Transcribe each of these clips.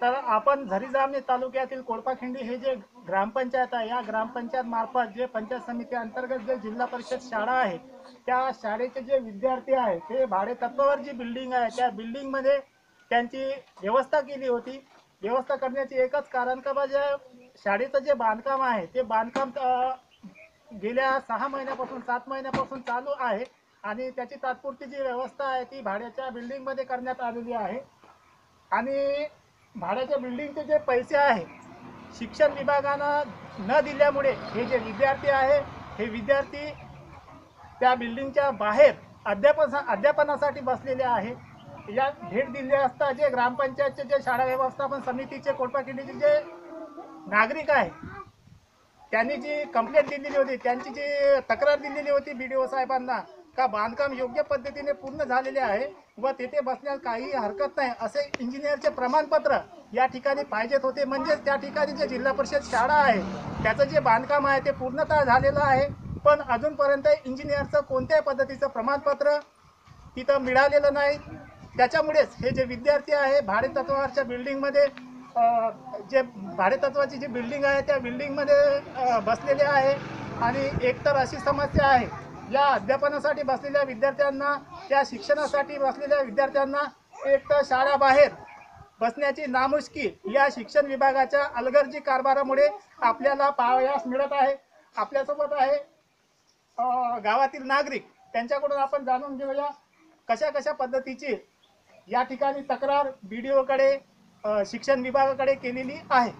तर आपण झरीजामणी तालुक्यातील कोळपाखिंडी हे जे ग्रामपंचायत आहे या ग्रामपंचायत मार्फत जे पंचायत समिती अंतर्गत जे जिल्हा परिषद शाळा आहे त्या शाळेचे जे विद्यार्थी आहे ते भाडे तत्वावर जी बिल्डिंग आहे त्या बिल्डिंगमध्ये त्यांची व्यवस्था केली होती. व्यवस्था करण्याचे एकच कारण का बा जे शाळेचं जे बांधकाम आहे ते बांधकाम गेल्या सहा महिन्यापासून सात महिन्यापासून चालू आहे आणि त्याची तात्पुरती जी व्यवस्था आहे ती भाड्याच्या बिल्डिंगमध्ये करण्यात आलेली आहे. आणि भाड्याच्या बिल्डिंगचे जे पैसे आहे शिक्षण विभागानं न दिल्यामुळे हे जे विद्यार्थी आहे हे विद्यार्थी त्या बिल्डिंगच्या बाहेर अध्यापन अध्यापनासाठी बसलेले आहे. या भेट दिली असता जे ग्रामपंचायतचे जे शाळा व्यवस्थापन समितीचे कोटपाकिंडीचे जे नागरिक आहे त्यांनी जी कंप्लेंट दिलेली होती त्यांची जी तक्रार दिलेली होती बी डी ओ साहेबांना का बांधकाम योग्य पद्धतीने पूर्ण झालेले आहे व तेथे बसण्यास काही हरकत नाही असे इंजिनियरचे प्रमाणपत्र या ठिकाणी पाहिजेत होते. म्हणजेच त्या ठिकाणी जे जिल्हा परिषद शाळा आहे त्याचं जे बांधकाम आहे ते पूर्णतः झालेलं आहे. पण अजूनपर्यंत इंजिनियरचं कोणत्याही पद्धतीचं प्रमाणपत्र तिथं मिळालेलं नाही. त्याच्यामुळेच हे जे विद्यार्थी आहे भाडेतत्वाच्या बिल्डिंगमध्ये जे भाडेतत्वाची जी बिल्डिंग आहे त्या बिल्डिंगमध्ये बसलेले आहे. आणि एकतर अशी समस्या आहे या अध्यापनासाठी बसलेल्या विद्यार्थ्यांना त्या शिक्षणासाठी बसलेल्या विद्यार्थ्यांना एक तर शाळाबाहेर बसण्याची नामुष्की या शिक्षण विभागाच्या अलगर्जी कारभारामुळे आपल्याला पाहावयास मिळत आहे. आपल्यासोबत आहे गावातील नागरिक. त्यांच्याकडून आपण जाणून घेऊया कशा कशा पद्धतीची या ठिकाणी तक्रार बी डी ओकडे शिक्षण विभागाकडे केलेली आहे.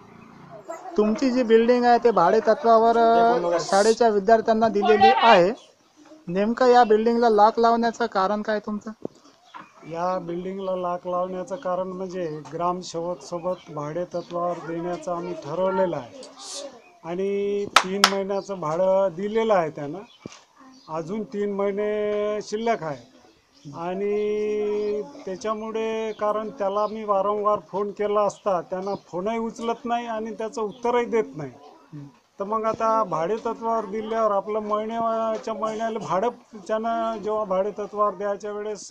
तुमची जी बिल्डिंग आहे ते भाडे तत्वावर शाळेच्या विद्यार्थ्यांना दिलेली आहे. नेमकं या बिल्डिंगला लाक लावण्याचं कारण काय तुमचं? या बिल्डिंगला लाक लावण्याचं कारण म्हणजे ग्रामसेवक सोबत भाडे तत्वावर देण्याचं आम्ही ठरवलेलं आहे. आणि तीन महिन्याचं भाडं दिलेलं आहे त्यानं. अजून तीन महिने शिल्लक आहे. आणि त्याच्यामुळे कारण त्याला मी वारंवार फोन केला असता त्यांना फोनही उचलत नाही आणि त्याचं उत्तरही देत नाही. तर मग आता भाडे तत्वावर दिल्यावर आपलं महिन्याच्या महिन्याला भाडं त्यानं जेव्हा भाडे तत्वावर द्यायच्या वेळेस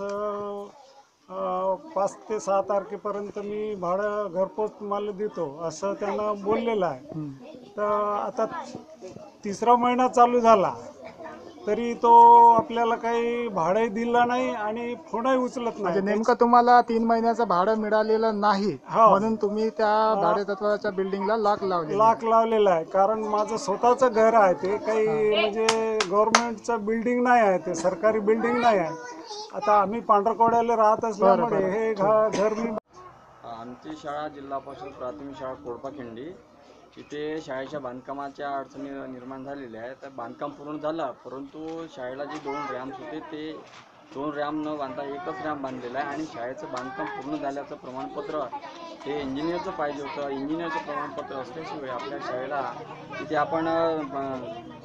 पाच ते सहा तारखेपर्यंत मी भाडं घरपोच मला देतो असं त्यानं बोललेलं आहे. तर आता तिसरा महिना चालू झाला. तरी तो आपल्याला काही भाडंही दिलं नाही आणि फोनही उचलत म्हणजे नाही नेमकं तुम्हाला तीन महिन्याचं भाडं मिळालेलं नाही हो. म्हणून तुम्ही त्या भाडे तत्वाच्या बिल्डिंगला लॉक लावले लाख लावलेला आहे. कारण माझं स्वतःचं घर आहे ते. काही म्हणजे गव्हर्नमेंटचं बिल्डिंग नाही आहे ते. सरकारी बिल्डिंग नाही आहे. आता आम्ही पांढरकवड्याला राहत असल्यामुळे हे घ- घर मी आमची शाळा जिल्हा परिषद प्राथमिक शाळा कोडपाखिंडी. तिथे शाळेच्या बांधकामाच्या अडचणी निर्माण झालेल्या आहेत. तर बांधकाम पूर्ण झालं परंतु शाळेला जे दोन रॅम्स होते ते दोन रॅम न बांधता एकच रॅम बांधलेला आहे आणि शाळेचं बांधकाम पूर्ण झाल्याचं प्रमाणपत्र हे इंजिनियरचं पाहिजे होतं. इंजिनियरचं प्रमाणपत्र असल्याशिवाय आपल्या शाळेला तिथे आपण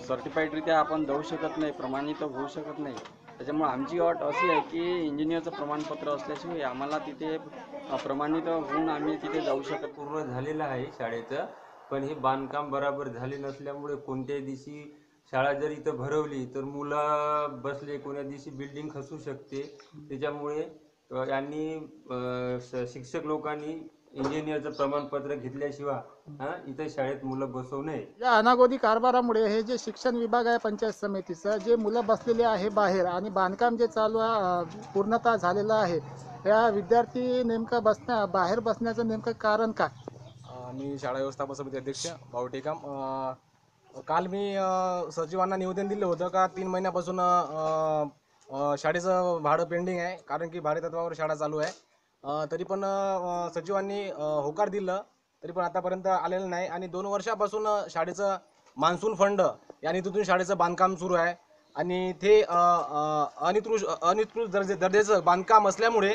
सर्टिफाईडरित्या आपण जाऊ शकत नाही प्रमाणित होऊ शकत नाही. त्याच्यामुळे आमची अट अशी आहे की इंजिनियरचं प्रमाणपत्र असल्याशिवाय आम्हाला तिथे प्रमाणित होऊन आम्ही तिथे जाऊ शकत पूर्ण झालेलं आहे शाळेचं. पण हे बांधकाम बराबर झाले नसल्यामुळे कोणत्याही दिवशी शाळा जर इथं भरवली तर मुलं बसले कोण्या दिवशी बिल्डिंग खसू शकते. त्याच्यामुळे यांनी शिक्षक लोकांनी इंजिनियरचं प्रमाणपत्र घेतल्याशिवाय इथे शाळेत मुलं बसवू नये. या अनागोदी कारभारामुळे हे जे शिक्षण विभाग आहे पंचायत समितीचं जे मुलं बसलेले आहे बाहेर आणि बांधकाम जे चालू आहे पूर्णतः झालेलं आहे या विद्यार्थी नेमकं बसण्या बाहेर बसण्याचं नेमकं कारण काय? आणि शाळा व्यवस्थापन समिती अध्यक्ष भाऊ टेकाम. काल मी सचिवांना निवेदन दिलं होतं का तीन महिन्यापासून शाळेचं भाडं पेंडिंग आहे कारण की भाडेतत्वावर शाळा चालू आहे. तरी पण सचिवांनी होकार दिलं तरी पण आतापर्यंत आलेलं नाही. आणि दोन वर्षापासून शाळेचं मान्सून फंड या निधीतून शाळेचं बांधकाम सुरू आहे. आणि ते अ, अ, दर्जे दर्जेचं बांधकाम असल्यामुळे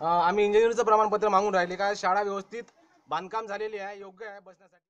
आम्ही इंजिनिअरचं प्रमाणपत्र मागून राहिले. का शाळा व्यवस्थित बांधकाम झालेली आहे योग्य आहे बसण्यासाठी.